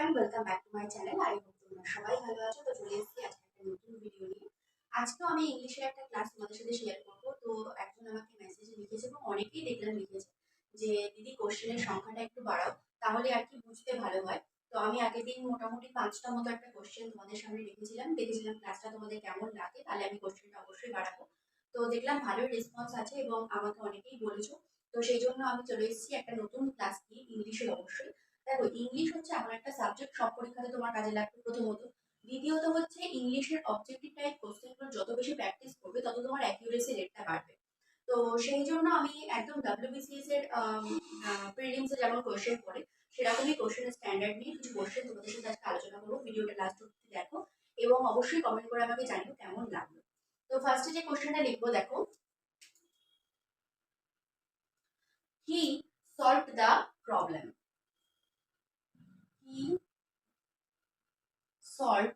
And welcome back to my channel I hope তোমরা সবাই ভালো আছো। তো চলে এসেছি আজকে একটা নতুন ভিডিও নিয়ে। আজকেও আমি ইংলিশের একটা ক্লাস তোমাদের সাথে শেয়ার করব। তো একজন আমাকে মেসেজে লিখেছে এবং অনেকেই দেখলাম লিখেছে যে, দিদি কোশ্চেনের সংখ্যাটা একটু বাড়াও, তাহলে আর কি বুঝতে ভালো হয়। তো আমি আগের দিন মোটামুটি পাঁচটা মতো একটা কোশ্চেন তোমাদের সামনে রেখেছিলাম। দেখেছিলাম ক্লাসটা তোমাদের কেমন লাগে, তাহলে আমি কোশ্চেনটা অবশ্যই বাড়াবো। তো দেখলাম ভালো রেসপন্স আছে এবং আমাকে অনেকেই বলেছ। তো সেই জন্য আমি চলে এসেছি একটা নতুন ক্লাস নিয়ে ইংলিশের অবশ্যই। দেখো ইংলিশ হচ্ছে এমন একটা সাবজেক্ট সব পরীক্ষাতে তোমার কাজে লাগবে প্রথমত। দ্বিতীয়ত হচ্ছে ইংলিশের অবজেক্টিভ টাইপ কোশ্চেনগুলো যত বেশি প্র্যাকটিস করবে, তত তোমার অ্যাকিউরেসি রেটটা বাড়বে। তো সেই জন্য আমি একদম ডাব্লিউবিসিএস এর প্রিলিমসে যেমন কোশ্চেন পড়ে, সেরকমই কোশ্চেনের স্ট্যান্ডার্ড নিয়ে কিছু কোশ্চেন তোমাদের সাথে আজকে আলোচনা করব, ভিডিওটা লাস্ট অব্দি দেখো, এবং অবশ্যই কমেন্ট করে আমাকে জানিও কেমন লাগল। তো ফার্স্টে যে কোশ্চেনটা লিখব, দেখো। He solve the problem he solved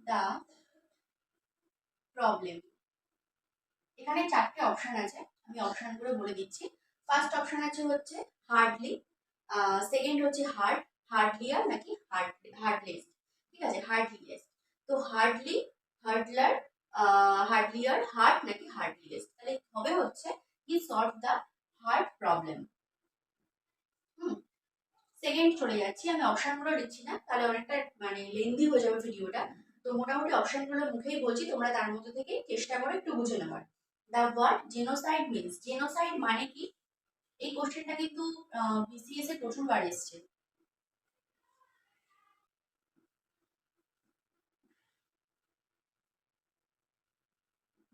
the problem. এখানে চারটে অপশন আছে, আমি অপশনগুলো বলে দিচ্ছি। ফার্স্ট অপশন আছে হচ্ছে হার্ডলি সেকেন্ড হচ্ছে হার্ড হার্ডলিয়ার নাকি হার্ড হার্ডলেস ঠিক আছে হার্ডলিয়েস্ট তো হার্ডলি হার্ডলার হার্ডলিয়ার হার্ড নাকি হার্ডলিয়েস্ট তাহলে হবে হচ্ছে he solve the hard problem second চলে যাচ্ছি, আমি অপশনগুলো দিচ্ছি না, তাহলে অনেকটা মানে লেন্দি হয়ে যাবে ভিডিওটা। তো মোটামুটি অপশনগুলো মুখেই বলছি, তোমরা তার মধ্যে থেকে চেষ্টা করে একটু বুঝে নেবার the word genocide means genocide মানে কি? এই কোশ্চেনটা কিন্তু বিসিএস এ প্রথমবার এসছে।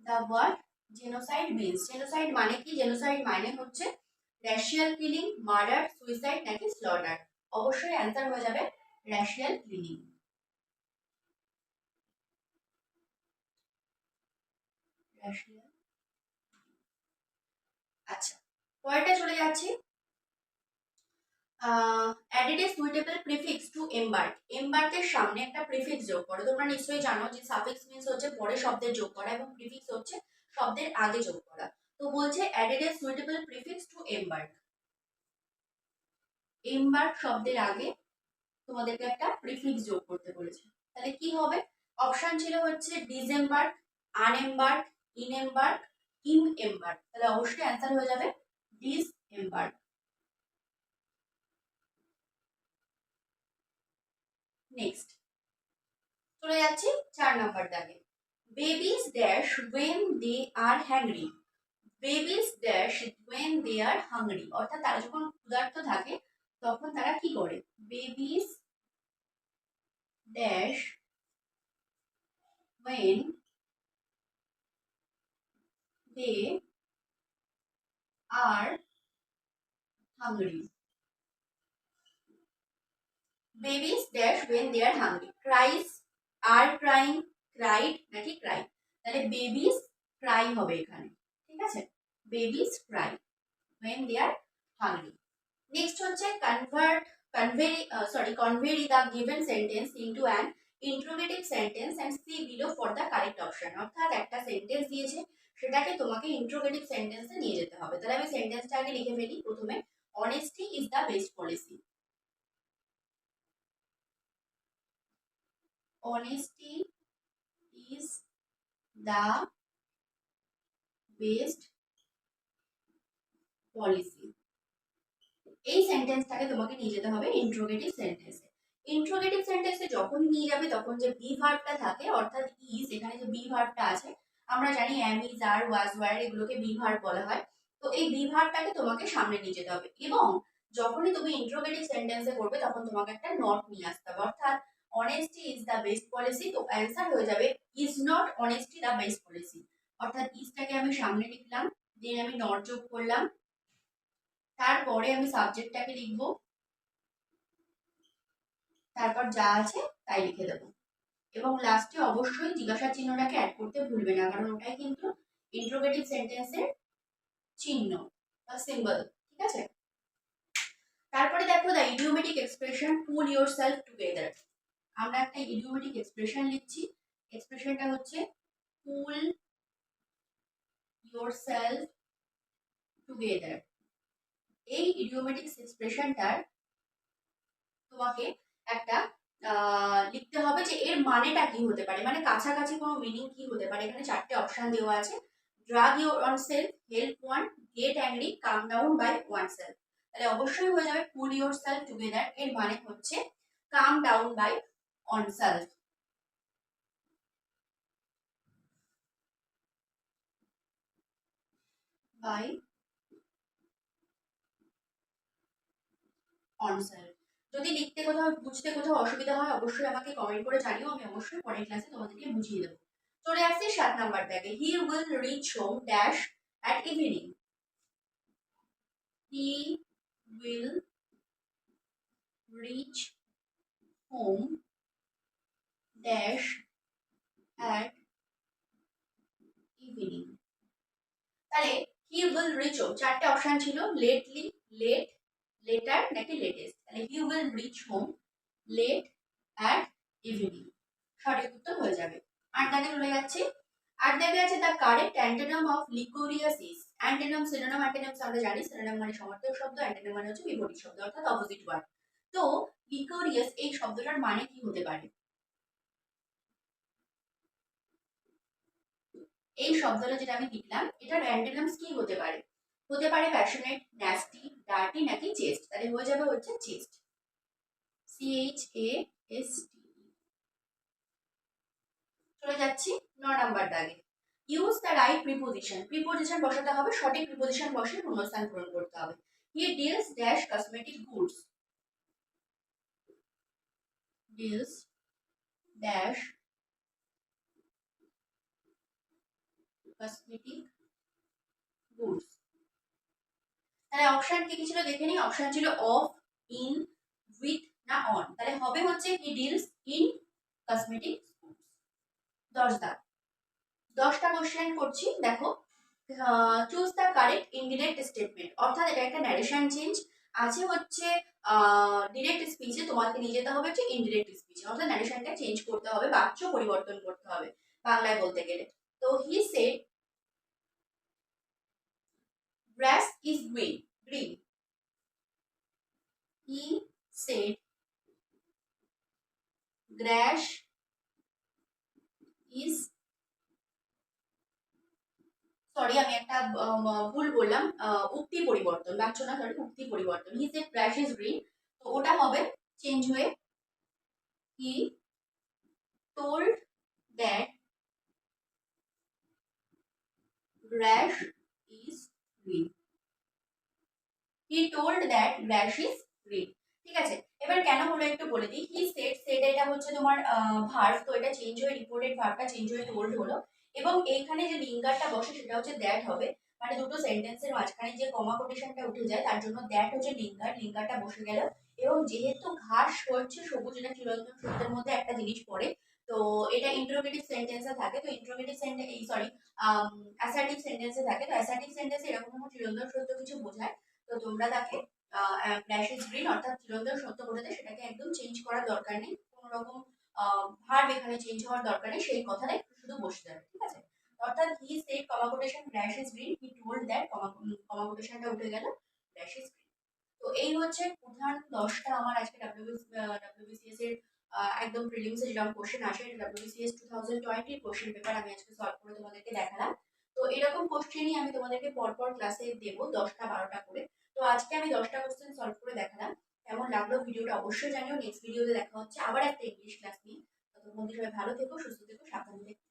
The word genocide means genocide মানে কি? জেনোসাইড মানে হচ্ছে র্যাশিয়াল কিলিং মার্ডার সুইসাইড নাকি স্লটার অবশ্যই অ্যান্সার হয়ে যাবে র্যাশিয়াল কিলিং আচ্ছা পরেরটা চলে যাচ্ছি। Added a suitable prefix to embark এমবার্কের সামনে একটা প্রিফিক্স যোগ করো। তোমরা নিশ্চয়ই জানো যে সাফিক্স মিন্স হচ্ছে পরে শব্দের যোগ করা এবং প্রিফিক্স হচ্ছে শব্দের আগে যোগ করা। তো বলছে added a suitable prefix to embark embark শব্দের আগে তোমাদেরকে একটা প্রিফিক্স যোগ করতে বলেছে। তাহলে কি হবে? অপশন ছিল হচ্ছে ডিসেম্বার্ক আনএমবার্ক ইনএমবার্ক ইম এমবার্ক তাহলে অবশ্যই অ্যান্সার হয়ে যাবে ডিস এমবার্ক নেক্সট চলে যাচ্ছি চার নাম্বার দাগে। Babies dash when they are hungry babies dash when they are hungry অর্থাৎ তারা যখন ক্ষুধার্ত থাকে, তখন তারা কি করে? Babies dash when they are hungry babies dash when they are hungry cries R crying cried নাকি ক্রাই তাহলে বেবিস ক্রাই হবে এখানে। ঠিক আছে? Babies cry when they are hungry next হচ্ছে convert convert sorry convert the given sentence into an interrogative sentence and see below for the correct option অর্থাৎ একটা sentence দিয়েছে, সেটাকে তোমাকে ইন্ট্রোগেটিভ সেন্টেন্সে নিয়ে যেতে হবে। তাহলে আমি সেন্টেন্সটা আগে লিখে ফেলি। প্রথমে honesty is the best policy honesty is the best policy. এই সেন্টেন্সটাকে তোমাকে নিয়ে যেতে হবে ইন্ট্রোগেটিভ সেন্টেন্সে ইন্ট্রোগেটিভ সেন্টেন্সে যখন নিয়ে যাবে, তখন যে বি ভার্বটা থাকে, অর্থাৎ ইজ এখানে যে বি ভার্বটা আছে, আমরা জানি অ্যাম ইজ আর ওয়াজ ওয়ার এগুলোকে বি ভার্ব বলা হয়। তো এই বি ভার্বটাকে তোমাকে সামনে নিয়ে যেতে হবে। এবং যখনই তুমি ইন্ট্রোগেটিভ সেন্টেন্সে করবে, তখন তোমাকে একটা নট নিয়ে আসতে হবে। অর্থাৎ honesty is the best policy তো অ্যান্সার হয়ে যাবে is not honesty the best policy অর্থাৎ ইজটাকে আমি সামনে লিখলাম দেন আমি নট যোগ করলাম। তারপরে আমি সাবজেক্টটাকে লিখব। তারপর যা আছে তাই লিখে দেবো। এবং লাস্টে অবশ্যই জিজ্ঞাসা চিহ্নটাকে অ্যাড করতে ভুলবে না, কারণ ওটাই কিন্তু ইন্ট্রোগেটিভ সেন্টেন্সের চিহ্ন বা সিম্বল ঠিক আছে? তারপরে দেখো the idiomatic expression pull your self together আমরা একটা ইডিওমেটিক এক্সপ্রেশন লিখছি। এক্সপ্রেশনটা হচ্ছে পুল সেলফ টুগেদার এই ইডিওমেটিক্স এক্সপ্রেশনটার তোমাকে একটা লিখতে হবে যে এর মানেটা কি হতে পারে? মানে কাছাকাছি কোনো মিনিং কি হতে পারে? এখানে চারটে অপশন দেওয়া আছে। Drag your own self help one get angry calm down by oneself তাহলে অবশ্যই হয়ে যাবে পুল ইউর সেলফ টুগেদার এর মানে হচ্ছে calm down by oneself by oneself যদি লিখতে কোথাও, বুঝতে কোথাও অসুবিধা হয়, অবশ্যই আমাকে কমেন্ট করে জানিও, আমি অবশ্যই পরের ক্লাসে তোমাদেরকে বুঝিয়ে দেবো। চলে আসছি সাত নাম্বার ব্যাগে he will reach home dash at evening he will reach home dash at evening তাহলে হি উইল রিচ হোম চারটে অপশন ছিল লেটলি লেট লেটার নাকি লেটেস্ট তাহলে he will reach home late at evening সঠিক উত্তর হয়ে যাবে। আট দাগে চলে যাচ্ছি। আট দাগে আছে the correct antonym of lecherous is antonym synonym antonyms আমরা জানি। সিনোনাম মানে সমর্থক শব্দ অ্যান্টেনাম মানে হচ্ছে বিপরীত শব্দ, অর্থাৎ অপোজিট ওয়ার্ড তো লিকোরিয়াস এই শব্দটার মানে কি হতে পারে? এই শব্দটা যেটা আমি লিখলাম এটার অ্যান্টেনামস কি হতে পারে? হতে পারে প্যাশনেট ন্যাস্টি ডার্টি নাকি চেস্ট তাহলে হয়ে যাবে হচ্ছে chaste C H A S T চলে যাচ্ছি ন নাম্বার দাগে। Use the right preposition preposition বসাতে হবে, সঠিক প্রিপোজিশন বসে শূন্যস্থান পূরণ করতে হবে। He deals dash cosmetic goods deals dash cosmetic goods তাহলে অপশন কি কি ছিল দেখে নিই। অপশন ছিল অফ ইন উইথ না অন তাহলে হবে হচ্ছে হি ডিলস ইন কসমেটিক দশ দাগ দশটা কোশ্চেন করছি, দেখো। Choose the correct indirect statement অর্থাৎ এটা একটা ন্যারেশন চেঞ্জ আছে হচ্ছে ডিরেক্ট স্পিচে তোমাকে নিয়ে যেতে হবে হচ্ছে ইনডিরেক্ট স্পিচে অর্থাৎ ন্যারেশনটা চেঞ্জ করতে হবে, বাক্য পরিবর্তন করতে হবে বাংলায় বলতে গেলে। তো he said grass is green green. He said, grass is sorry আমি একটা ভুল বললাম উক্তি পরিবর্তন বাক্য না সরি উক্তি পরিবর্তন। He said grass is green তো ওটা হবে চেঞ্জ হয়ে he told that grass is green he told that grass is green ঠিক আছে এবার কেন হলো একটু বলে দিই। হি সেট সেট এটা হচ্ছে তোমার ভার্ভ তো এটা চেঞ্জ হয়ে রিপোর্টেড ভার্ভটা চেঞ্জ হয়ে টোল্ড হলো। এবং এইখানে যে লিঙ্গারটা বসে সেটা হচ্ছে দ্যাট হবে। মানে দুটো সেন্টেন্সের মাঝখানে যে কমা কোটেশনটা উঠে যায়, তার জন্য দ্যাট হচ্ছে লিঙ্গার লিঙ্গারটা বসে গেল। এবং যেহেতু ঘাস হচ্ছে, সবুজ এটা চিরন্তন সত্যের মধ্যে একটা জিনিস পড়ে, তো এটা ইন্ট্রোগেটিভ সেন্টেন্সে থাকে। তো ইন্ট্রোগেটিভ সেন্টেন্স এই সরি অ্যাসার্টিভ সেন্টেন্সে থাকে। তো অ্যাসার্টিভ সেন্টেন্সে এরকম চিরন্তন সত্য কিছু বোঝায়। তো তোমরা তাকে ফ্ল্যাশেস গ্রিন অর্থাৎ চিরন্তন সত্য বোঝাতে সেটাকে একদম চেঞ্জ করার দরকার নেই। কোনো রকম ভার্ব এখানে চেঞ্জ হওয়ার দরকার নেই, সেই কথাটাই শুধু বসে যাবে, ঠিক আছে? অর্থাৎ he said comma quotation flashes green he told that comma কোটেশনটা উঠে গেল ফ্ল্যাশেস গ্রিন তো এই হচ্ছে প্রধান দশটা আমার আজকে ডাব্লিউবিসি ডাব্লিউবিসিএস এর একদম প্রিলিমসে যেরকম কোশ্চেন আসে ডাব্লিউবিসিএস টু থাউজেন্ড টোয়েন্টির কোশ্চেন পেপার আমি আজকে সলভ করে তোমাদেরকে দেখালাম। তো এরকম কোশ্চেনই আমি তোমাদেরকে পরপর ক্লাসে দেবো দশটা বারোটা করে। তো আজকে আমি দশটা কোশ্চেন সলভ করে দেখালাম। কেমন লাগল ভিডিওটা অবশ্যই জানিও। নেক্সট ভিডিওতে দেখা হচ্ছে আবার একটা ইংলিশ ক্লাস নিয়ে। ততক্ষণ সবাই ভালো থেকো, সুস্থ থেকো, সাবধানে থেকো।